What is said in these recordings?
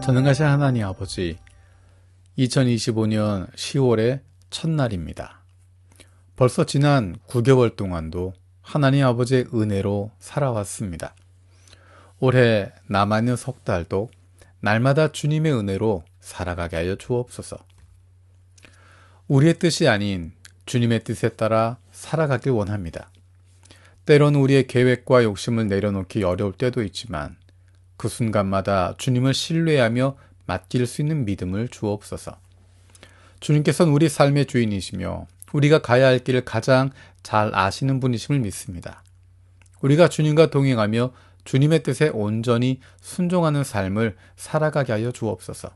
전능하신 하나님 아버지, 2025년 10월의 첫날입니다. 벌써 지난 9개월 동안도 하나님 아버지의 은혜로 살아왔습니다. 올해 남아있는 석 달도 날마다 주님의 은혜로 살아가게 하여 주옵소서. 우리의 뜻이 아닌 주님의 뜻에 따라 살아가길 원합니다. 때론 우리의 계획과 욕심을 내려놓기 어려울 때도 있지만 그 순간마다 주님을 신뢰하며 맡길 수 있는 믿음을 주옵소서. 주님께서는 우리 삶의 주인이시며 우리가 가야 할 길을 가장 잘 아시는 분이심을 믿습니다. 우리가 주님과 동행하며 주님의 뜻에 온전히 순종하는 삶을 살아가게 하여 주옵소서.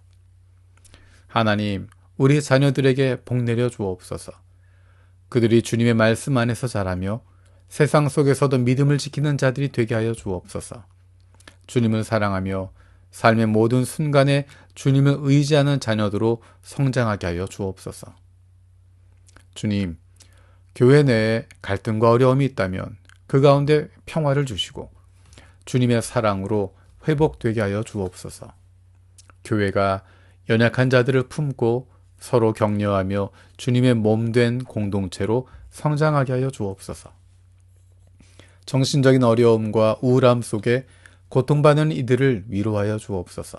하나님, 우리 자녀들에게 복 내려 주옵소서. 그들이 주님의 말씀 안에서 자라며 세상 속에서도 믿음을 지키는 자들이 되게 하여 주옵소서. 주님을 사랑하며 삶의 모든 순간에 주님을 의지하는 자녀들로 성장하게 하여 주옵소서. 주님, 교회 내에 갈등과 어려움이 있다면 그 가운데 평화를 주시고 주님의 사랑으로 회복되게 하여 주옵소서. 교회가 연약한 자들을 품고 서로 격려하며 주님의 몸된 공동체로 성장하게 하여 주옵소서. 정신적인 어려움과 우울함 속에 고통받는 이들을 위로하여 주옵소서.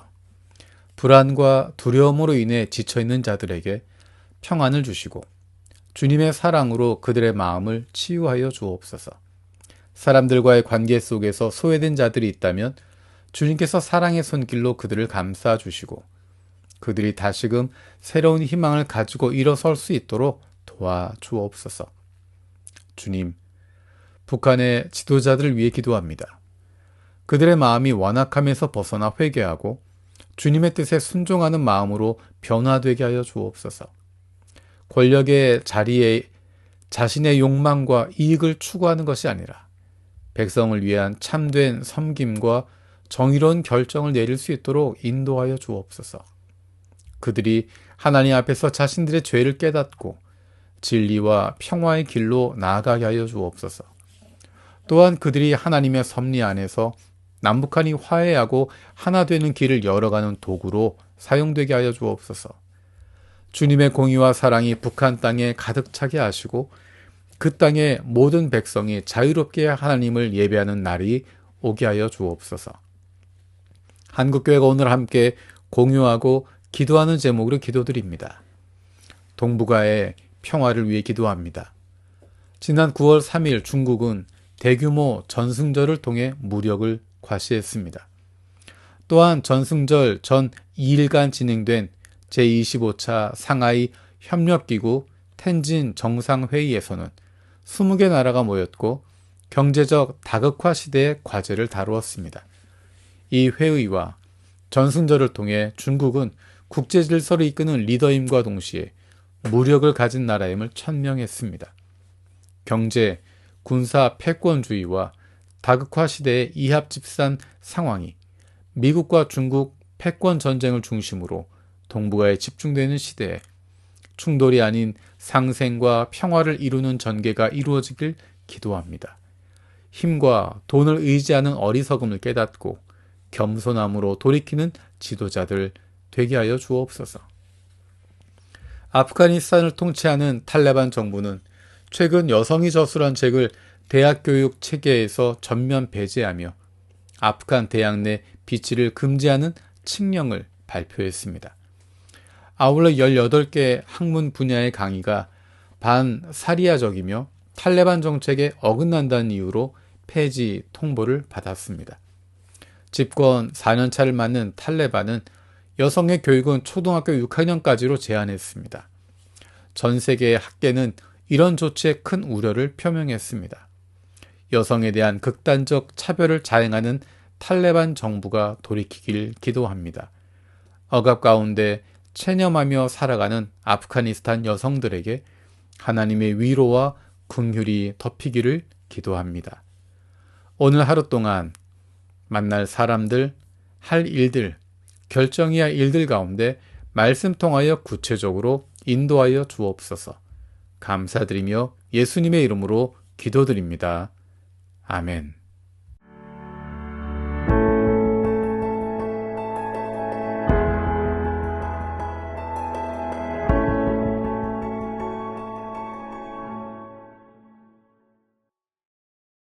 불안과 두려움으로 인해 지쳐있는 자들에게 평안을 주시고 주님의 사랑으로 그들의 마음을 치유하여 주옵소서. 사람들과의 관계 속에서 소외된 자들이 있다면 주님께서 사랑의 손길로 그들을 감싸 주시고 그들이 다시금 새로운 희망을 가지고 일어설 수 있도록 도와 주옵소서. 주님, 북한의 지도자들을 위해 기도합니다. 그들의 마음이 완악함에서 벗어나 회개하고 주님의 뜻에 순종하는 마음으로 변화되게 하여 주옵소서. 권력의 자리에 자신의 욕망과 이익을 추구하는 것이 아니라 백성을 위한 참된 섬김과 정의로운 결정을 내릴 수 있도록 인도하여 주옵소서. 그들이 하나님 앞에서 자신들의 죄를 깨닫고 진리와 평화의 길로 나아가게 하여 주옵소서. 또한 그들이 하나님의 섭리 안에서 남북한이 화해하고 하나 되는 길을 열어가는 도구로 사용되게 하여 주옵소서. 주님의 공의와 사랑이 북한 땅에 가득 차게 하시고 그 땅의 모든 백성이 자유롭게 하나님을 예배하는 날이 오게 하여 주옵소서. 한국교회가 오늘 함께 공유하고 기도하는 제목으로 기도드립니다. 동북아의 평화를 위해 기도합니다. 지난 9월 3일 중국은 대규모 전승절을 통해 무력을 과시했습니다. 또한 전승절 전 2일간 진행된 제25차 상하이 협력기구 텐진 정상회의에서는 20개 나라가 모였고 경제적 다극화 시대의 과제를 다루었습니다. 이 회의와 전승절을 통해 중국은 국제 질서를 이끄는 리더임과 동시에 무력을 가진 나라임을 천명했습니다. 경제, 군사 패권주의와 다극화 시대의 이합 집산 상황이 미국과 중국 패권 전쟁을 중심으로 동북아에 집중되는 시대에 충돌이 아닌 상생과 평화를 이루는 전개가 이루어지길 기도합니다. 힘과 돈을 의지하는 어리석음을 깨닫고 겸손함으로 돌이키는 지도자들 되게 하여 주옵소서. 아프가니스탄을 통치하는 탈레반 정부는 최근 여성이 저술한 책을 대학 교육 체계에서 전면 배제하며 아프간 대학 내 비치를 금지하는 칙령을 발표했습니다. 아울러 18개 학문 분야의 강의가 반사리아적이며 탈레반 정책에 어긋난다는 이유로 폐지 통보를 받았습니다. 집권 4년차를 맞는 탈레반은 여성의 교육은 초등학교 6학년까지로 제한했습니다. 전 세계의 학계는 이런 조치에 큰 우려를 표명했습니다. 여성에 대한 극단적 차별을 자행하는 탈레반 정부가 돌이키길 기도합니다. 억압 가운데 체념하며 살아가는 아프가니스탄 여성들에게 하나님의 위로와 긍휼이 덮이기를 기도합니다. 오늘 하루 동안 만날 사람들, 할 일들, 결정해야 할 일들 가운데 말씀 통하여 구체적으로 인도하여 주옵소서. 감사드리며 예수님의 이름으로 기도드립니다. 아멘.